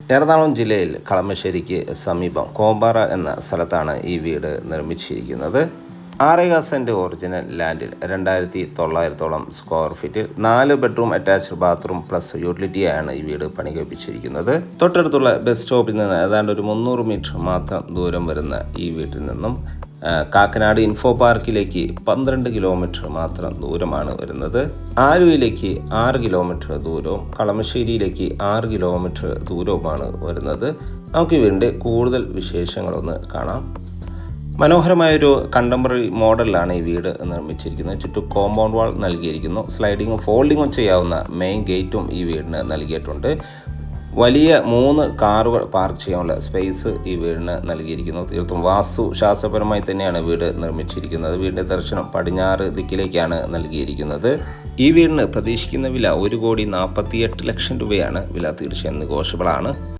എറണാകുളം ജില്ലയിൽ കളമശ്ശേരിക്ക് സമീപം കോമ്പാറ എന്ന സ്ഥലത്താണ് ഈ വീട് നിർമ്മിച്ചിരിക്കുന്നത്. ആറേകാ സെന്റ് ഒറിജിനൽ ലാൻഡിൽ രണ്ടായിരത്തി തൊള്ളായിരത്തോളം സ്ക്വയർ ഫീറ്റ് നാല് ബെഡ്റൂം അറ്റാച്ച്ഡ് ബാത്റൂം പ്ലസ് യൂട്ടിലിറ്റിയാണ് ഈ വീട് പണി കഴിപ്പിച്ചിരിക്കുന്നത് തൊട്ടടുത്തുള്ള ബസ് സ്റ്റോപ്പിൽ നിന്ന് ഏതാണ്ട് ഒരു മുന്നൂറ് മീറ്റർ മാത്രം ദൂരം വരുന്ന ഈ വീട്ടിൽ നിന്നും കാക്കനാട് ഇൻഫോ പാർക്കിലേക്ക് പന്ത്രണ്ട് കിലോമീറ്റർ മാത്രം ദൂരമാണ് വരുന്നത്. ആലുവയിലേക്ക് ആറ് കിലോമീറ്റർ ദൂരവും കളമശ്ശേരിയിലേക്ക് ആറ് കിലോമീറ്റർ ദൂരവുമാണ് വരുന്നത്. നമുക്ക് വീടിന്റെ കൂടുതൽ വിശേഷങ്ങളൊന്ന് കാണാം. മനോഹരമായൊരു കണ്ടംപററി മോഡലിലാണ് ഈ വീട് നിർമ്മിച്ചിരിക്കുന്നത്. ചുറ്റും കോമ്പൗണ്ട് വാൾ നൽകിയിരിക്കുന്നു. സ്ലൈഡിങ്ങും ഫോൾഡിങ്ങും ചെയ്യാവുന്ന മെയിൻ ഗേറ്റും ഈ വീടിന് നൽകിയിട്ടുണ്ട്. വലിയ മൂന്ന് കാറുകൾ പാർക്ക് ചെയ്യാനുള്ള സ്പേസ് ഈ വീടിന് നൽകിയിരിക്കുന്നു. തീർത്തും വാസ്തു ശാസ്ത്രപരമായി തന്നെയാണ് വീട് നിർമ്മിച്ചിരിക്കുന്നത്. വീടിന്റെ ദർശനം പടിഞ്ഞാറ് ദിക്കിലേക്കാണ് നൽകിയിരിക്കുന്നത്. ഈ വീടിന് പ്രതീക്ഷിക്കുന്ന വില ഒരു കോടി നാൽപ്പത്തിയെട്ട് ലക്ഷം രൂപയാണ്. വില തീർച്ചയായും നിഘോഷബിളാണ്